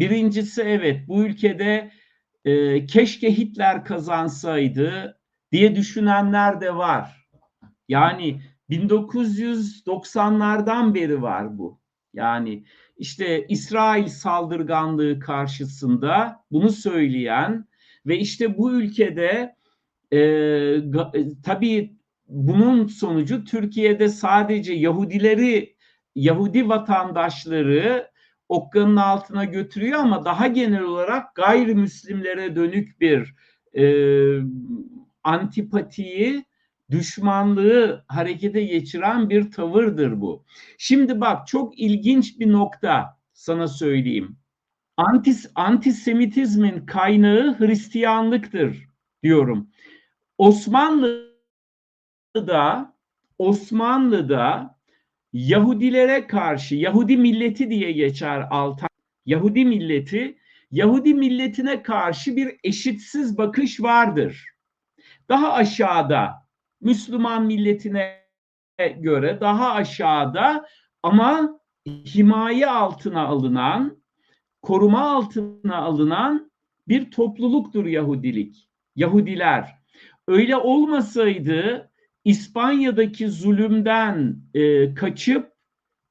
birincisi evet bu ülkede e, keşke Hitler kazansaydı diye düşünenler de var. Yani 1990'lardan beri var bu. Yani işte İsrail saldırganlığı karşısında bunu söyleyen ve işte bu ülkede e, e, tabii bunun sonucu Türkiye'de sadece Yahudileri, Yahudi vatandaşları okkanın altına götürüyor ama daha genel olarak gayrimüslimlere dönük bir e, antipatiyi, düşmanlığı harekete geçiren bir tavırdır bu. Şimdi bak çok ilginç bir nokta sana söyleyeyim. Antis, antisemitizmin kaynağı Hristiyanlıktır diyorum. Osmanlı'da Osmanlı'da Yahudilere karşı Yahudi milleti diye geçer Altan. Yahudi milleti Yahudi milletine karşı bir eşitsiz bakış vardır. Daha aşağıda Müslüman milletine göre daha aşağıda ama himaye altına alınan, koruma altına alınan bir topluluktur Yahudilik. Yahudiler. Öyle olmasaydı İspanya'daki zulümden e, kaçıp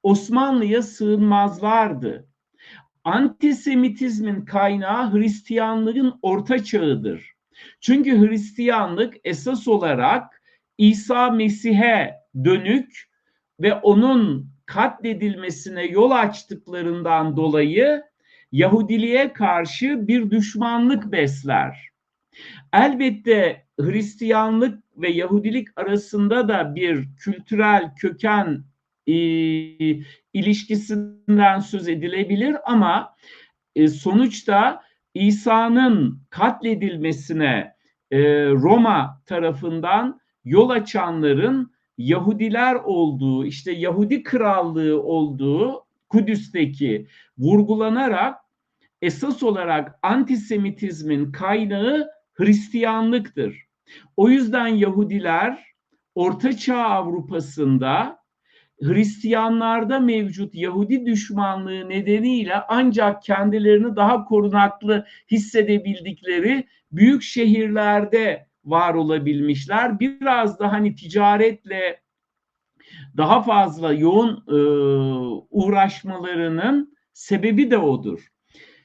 Osmanlı'ya sığınmazlardı. Antisemitizmin kaynağı Hristiyanlığın orta çağıdır. Çünkü Hristiyanlık esas olarak İsa Mesih'e dönük ve onun katledilmesine yol açtıklarından dolayı Yahudiliğe karşı bir düşmanlık besler. Elbette Hristiyanlık ve Yahudilik arasında da bir kültürel köken e, ilişkisinden söz edilebilir ama e, sonuçta İsa'nın katledilmesine e, Roma tarafından yol açanların Yahudiler olduğu, işte Yahudi krallığı olduğu Kudüs'teki vurgulanarak esas olarak antisemitizmin kaynağı Hristiyanlıktır. O yüzden Yahudiler Orta Çağ Avrupa'sında Hristiyanlarda mevcut Yahudi düşmanlığı nedeniyle ancak kendilerini daha korunaklı hissedebildikleri büyük şehirlerde var olabilmişler. Biraz da hani ticaretle daha fazla yoğun e, uğraşmalarının sebebi de odur.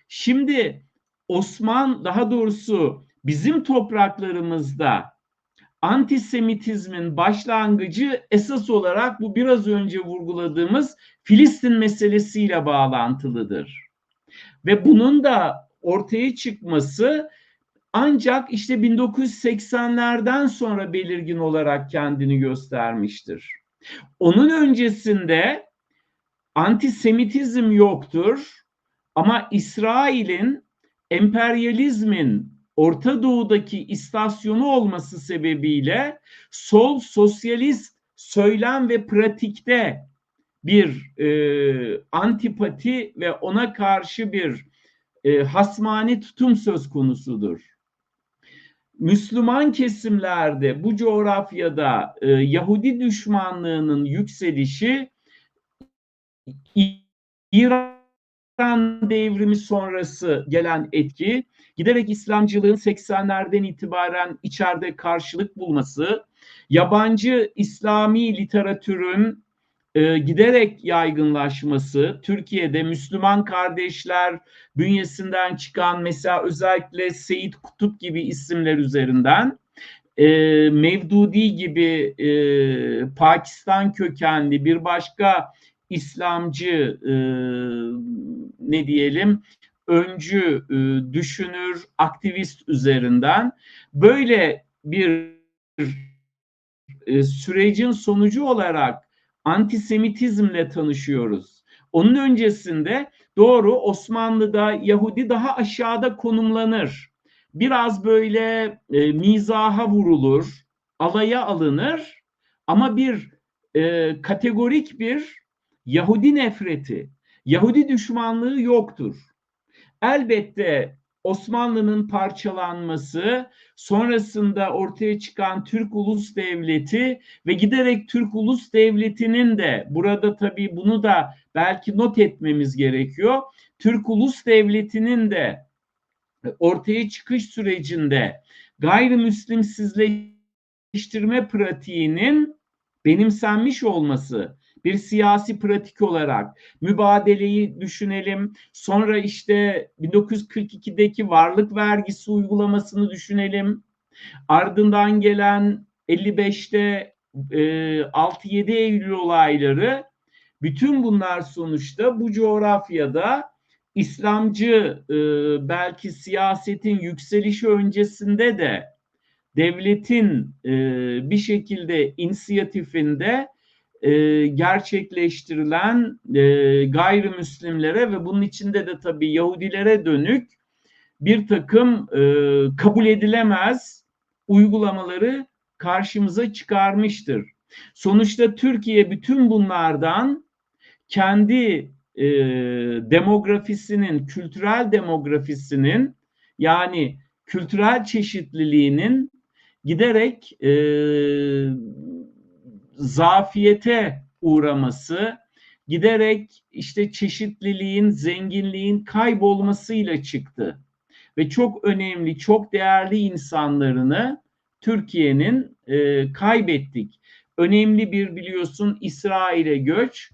Şimdi Osman daha doğrusu bizim topraklarımızda antisemitizmin başlangıcı esas olarak bu biraz önce vurguladığımız Filistin meselesiyle bağlantılıdır. Ve bunun da ortaya çıkması ancak işte 1980'lerden sonra belirgin olarak kendini göstermiştir. Onun öncesinde antisemitizm yoktur ama İsrail'in emperyalizmin Orta Doğu'daki istasyonu olması sebebiyle sol sosyalist söylem ve pratikte bir e, antipati ve ona karşı bir e, hasmani tutum söz konusudur. Müslüman kesimlerde bu coğrafyada e, Yahudi düşmanlığının yükselişi İran devrimi sonrası gelen etki giderek İslamcılığın 80'lerden itibaren içeride karşılık bulması, yabancı İslami literatürün e, giderek yaygınlaşması, Türkiye'de Müslüman kardeşler bünyesinden çıkan mesela özellikle Seyit Kutup gibi isimler üzerinden e, Mevdudi gibi e, Pakistan kökenli bir başka İslamcı e, ne diyelim öncü, e, düşünür, aktivist üzerinden böyle bir e, sürecin sonucu olarak antisemitizmle tanışıyoruz. Onun öncesinde doğru Osmanlı'da Yahudi daha aşağıda konumlanır. Biraz böyle e, mizaha vurulur, alaya alınır ama bir e, kategorik bir Yahudi nefreti, Yahudi düşmanlığı yoktur. Elbette Osmanlı'nın parçalanması, sonrasında ortaya çıkan Türk Ulus Devleti ve giderek Türk Ulus Devleti'nin de burada tabii bunu da belki not etmemiz gerekiyor. Türk Ulus Devleti'nin de ortaya çıkış sürecinde gayrimüslimsizleştirme pratiğinin benimsenmiş olması bir siyasi pratik olarak mübadeleyi düşünelim. Sonra işte 1942'deki varlık vergisi uygulamasını düşünelim. Ardından gelen 55'te e, 6-7 Eylül olayları bütün bunlar sonuçta bu coğrafyada İslamcı e, belki siyasetin yükselişi öncesinde de devletin e, bir şekilde inisiyatifinde e, gerçekleştirilen e, gayrimüslimlere ve bunun içinde de tabii Yahudilere dönük bir takım e, kabul edilemez uygulamaları karşımıza çıkarmıştır. Sonuçta Türkiye bütün bunlardan kendi e, demografisinin, kültürel demografisinin yani kültürel çeşitliliğinin giderek e, zafiyete uğraması, giderek işte çeşitliliğin, zenginliğin kaybolmasıyla çıktı. Ve çok önemli, çok değerli insanlarını Türkiye'nin e, kaybettik. Önemli bir biliyorsun İsrail'e göç,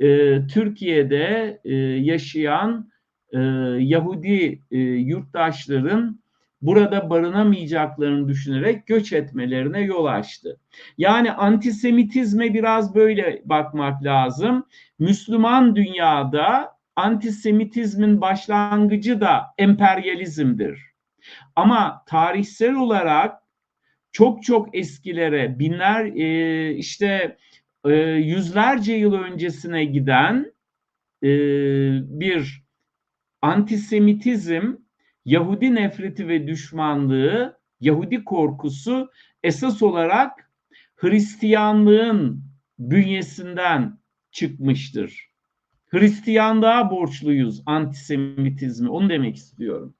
e, Türkiye'de e, yaşayan e, Yahudi e, yurttaşların burada barınamayacaklarını düşünerek göç etmelerine yol açtı. Yani antisemitizme biraz böyle bakmak lazım. Müslüman dünyada antisemitizmin başlangıcı da emperyalizmdir. Ama tarihsel olarak çok çok eskilere, binler e, işte e, yüzlerce yıl öncesine giden e, bir antisemitizm Yahudi nefreti ve düşmanlığı, Yahudi korkusu esas olarak Hristiyanlığın bünyesinden çıkmıştır. Hristiyanlığa borçluyuz antisemitizmi. Onu demek istiyorum.